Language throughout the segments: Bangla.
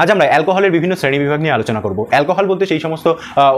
আজ আমরা অ্যালকোহলের বিভিন্ন শ্রেণীবিভাগ নিয়ে আলোচনা করব। অ্যালকোহল বলতে সেই সমস্ত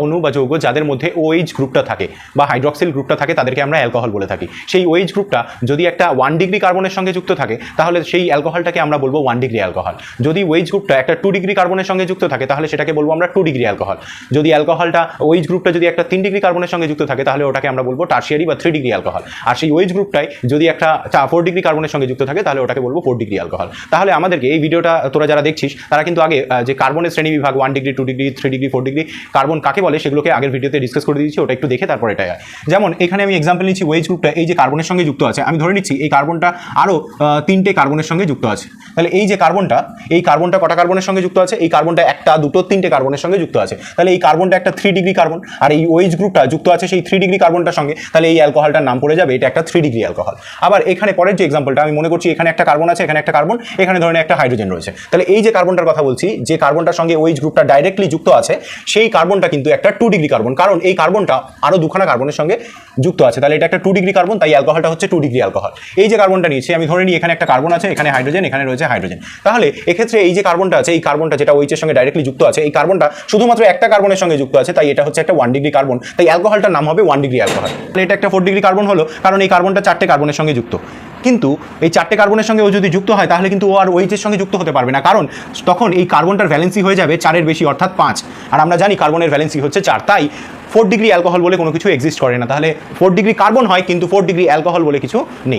অণু বা যৌগ যাদের মধ্যে ওএইচ গ্রুপটা থাকে বা হাইড্রক্সিল গ্রুপটা থাকে তাদেরকে আমরা অ্যালকোহল বলে থাকি। সেই ওএইচ গ্রুপটা যদি একটা ওয়ান ডিগ্রি কার্বনের সঙ্গে যুক্ত থাকে, তাহলে সেই অ্যালকোহলটাকে আমরা বলব ওয়ান ডিগ্রি অ্যালকোহল যদি ওয়েজ গ্রুপটা একটা টু ডিগ্রি কার্বনের সঙ্গে যুক্ত থাকে, তাহলে সেটাকে বলব আমরা টু ডিগ্রি অ্যালকোহল যদি অ্যালকোহলটা ওএইচ গ্রুপটা যদি একটা তিন ডিগ্রি কার্বনের সঙ্গে যুক্ত থাকে, তাহলে ওটাকে আমরা বলব টার্সিয়ারি বা থ্রি ডিগ্রি অ্যালকোহল আর সেই ওয়েজ গ্রুপটাই যদি একটা ফোর ডিগ্রি কার্বনের সঙ্গে যুক্ত থাকে, তাহলে ওটাকে বলব ফোর ডিগ্রি অ্যালকোহল তাহলে আমাদেরকে এই ভিডিওটা, তোরা যারা দেখছিস, তারা কিন্তু আগে যে কার্বনের শ্রেণি বিভাগ one degree two degree three degree four degree carbon কাকে বলে সেগুলোকে আগের ভিডিওতে ডিসকাস করে দিয়েছি, ওটা একটু দেখে তারপরে এটা। যেমন, এখানে আমি এক্সাম্পল নিচ্ছি ওয়েজ গ্রুপটা এই যে কার্বনের সঙ্গে যুক্ত আছে, আমি ধরে নিচ্ছি এই কার্বনটা আরও তিনটে কার্বনের সঙ্গে যুক্ত আছে তাহলে এই যে কার্বনটা এই কার্বনটা কটা কার্বনের সঙ্গে যুক্ত আছে? এই কার্বনটা একটা, দুটো, তিনটে কার্বনের সঙ্গে যুক্ত আছে। তাহলে এই কার্বনটা একটা থ্রি ডিগ্রি কার্বন আর এই ওয়েজ গ্রুপটা যুক্ত আছে সেই থ্রি ডিগ্রি কার্বনটার সঙ্গে, তাহলে এই অ্যালকোহলটার নাম পড়ে যাবে, এটা একটা থ্রি ডিগ্রি অ্যালকোহল আবার এখানে পরের যে এক্সাম্পলটা আমি মনে করছি এখানে একটা কার্বন আছে, এখানে একটা কার্বন এখানে ধরেন একটা হাইড্রোজেন রয়েছে। তাহলে এই যে কার্বনটার কথা বলছি, যে কার্বনটার সঙ্গে ওইচ গ্রুপটা ডাইরেক্টলি যুক্ত আছে, সেই কার্বনটা কিন্তু একটা টু ডিগ্রি কার্বন কারণ এই কার্বনটা আরও দুখানা কার্বনের সঙ্গে যুক্ত আছে। তাহলে এটা একটা টু ডিগ্রি কার্বন তাই অ্যালকোহলটা হচ্ছে টু ডিগ্রি অ্যালকোহল এই যে কার্বনটা নিয়েছি, আমি ধরে নিই এখানে একটা কার্বন আছে, এখানে হাইড্রোজেন এখানে রয়েছে হাইড্রোজেন। তাহলে এক্ষেত্রে এই যে কার্বনটা আছে, এই কার্বনটা যেটা ওইচের সঙ্গে ডাইরেক্টলি যুক্ত আছে, এই কার্বনটা শুধুমাত্র একটা কার্বনের সঙ্গে যুক্ত আছে, তাই এটা হচ্ছে একটা ওয়ান ডিগ্রি কার্বন তাই অ্যালকোহলটার নাম হবে ওয়ান ডিগ্রি অ্যালকোহল তাহলে এটা একটা ফোর ডিগ্রি কার্বন হলো, কারণ এই কার্বনটা চারটে কার্বনের সঙ্গে যুক্ত। কিন্তু এই চারটে কার্বনের সঙ্গে ও যদি যুক্ত হয়, তাহলে কিন্তু ও আর ওইচের সঙ্গে যুক্ত হতে পারবে না। কারণ তখন এই কার্বনটার ভ্যালেন্সি হয়ে যাবে চারের বেশি, অর্থাৎ পাঁচ। আর আমরা জানি কার্বনের ভ্যালেন্সি হচ্ছে চার, তাই ফোর ডিগ্রি অ্যালকোহল বলে কোনো কিছু এক্সিস্ট করে না। তাহলে ফোর ডিগ্রি কার্বন হয়, কিন্তু ফোর ডিগ্রি অ্যালকোহল বলে কিছু নেই।